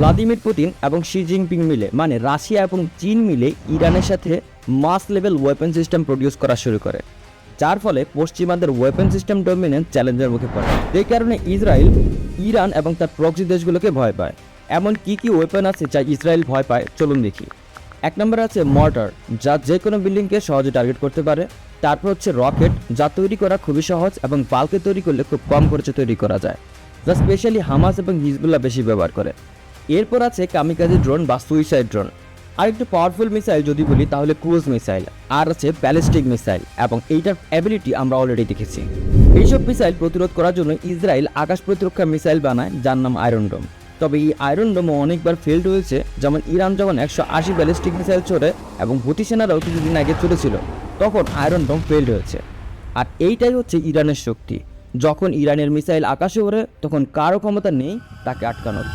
Vladimir Putin এবং Xi Jinping মিলে মানে রাশিয়া এবং চীন মিলে ইরানের সাথে mass level weapon system produce করা শুরু করে, যার ফলে পশ্চিমাদের ওয়েপন সিস্টেম ডমিনেন্স চ্যালেঞ্জের মুখে পড়ে। এই কারণে ইসরায়েল, ইরান এবং তার প্রক্সি দেশগুলোকে ভয় পায়। এমন কি কি ওয়েপন আছে যা ইসরায়েল ভয় পায়? চলুন দেখি। এক নম্বর আছে মর্টার, যা যে কোনো বিল্ডিংকে সহজে টার্গেট করতে পারে। তারপর হচ্ছে রকেট, যা তৈরি করা খুবই সহজ এবং বাল্কে তৈরি করলে খুব কম খরচে তৈরি করা যায়, যা স্পেশালি হামাস এবং হিজবুল্লাহ বেশি ব্যবহার করে। এরপর আছে কামিকাজি ড্রোন বা সুইসাইড ড্রোন আর একটু পাওয়ারফুল মিসাইল যদি বলি, তাহলে ক্রুজ মিসাইল আর আছে ব্যালিস্টিক মিসাইল এবং এইটার অ্যাবিলিটি আমরা অলরেডি দেখেছি। এইসব মিসাইল প্রতিরোধ করার জন্য ইসরায়েল আকাশ প্রতিরক্ষা মিসাইল বানায়, যার নাম আয়রন ডোম তবে এই আয়রন ডোমও অনেকবার ফেল্ড হয়েছে, যেমন ইরান যখন একশো আশি ব্যালিস্টিক মিসাইল ছোড়ে, এবং হুতি সেনারাও কিছুদিন আগে চলেছিল তখন আয়রন ডোম ফেল্ড হয়েছে। আর এইটাই হচ্ছে ইরানের শক্তি। যখন ইরানের মিসাইল আকাশে ওড়ে, তখন কারও ক্ষমতা নেই তাকে আটকানোর।